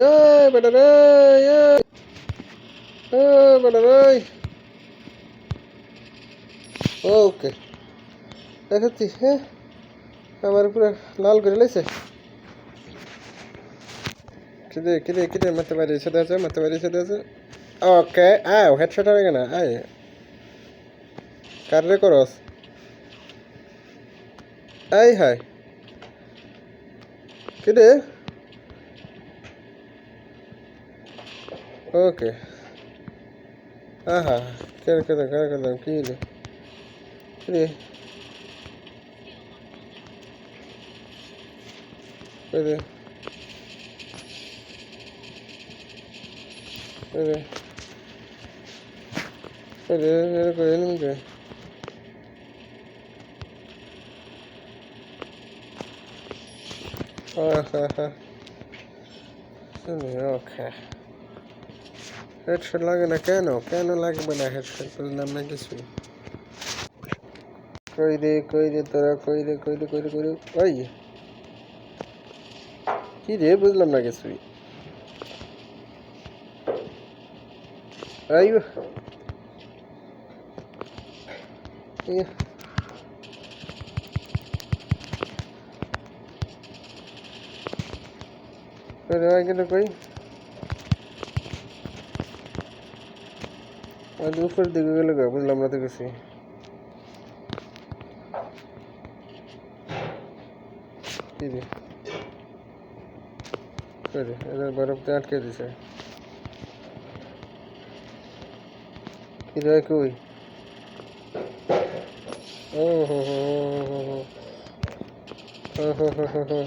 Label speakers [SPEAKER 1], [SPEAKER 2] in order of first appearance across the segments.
[SPEAKER 1] এই বেটার এই। বেটার এই ওকে। দেখাচ্ছি হ্যাঁ? আমার পুরো লাল করে লাইছে। কিরে কিরে কিরে মাথা বাড়ি সাথে আছে মাথা বাড়ি সাথে আছে। ওকে আও হেডশট হবে কেন? আয়। কার রে করস? এই হায়। কিরে Ok. Ajá, quiero que te tranquilo. Sí. Puede. Puede. Puede. Ajá, ajá. Okay. Headshot লাগে না কেন? কেন লাগবে না হেডশট? বুঝলাম না কিছু কই রে কই রে তোরা? কই রে কই রে কই রে, কই ওই! কি রে? বুঝলাম না কিছুই ইয়া কই? উপরের দিকে গেলে বুঝলাম না তো গেছি এদের বরফতে আটকে দিছে কিরা কই ও হো হো হো হো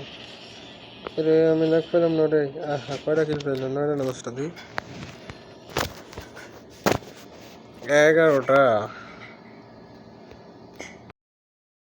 [SPEAKER 1] রে আমি লাগ পেলাম না রে আহা কয়টা কিল পেলাম নয়টা নমস্কার দিই এগারোটা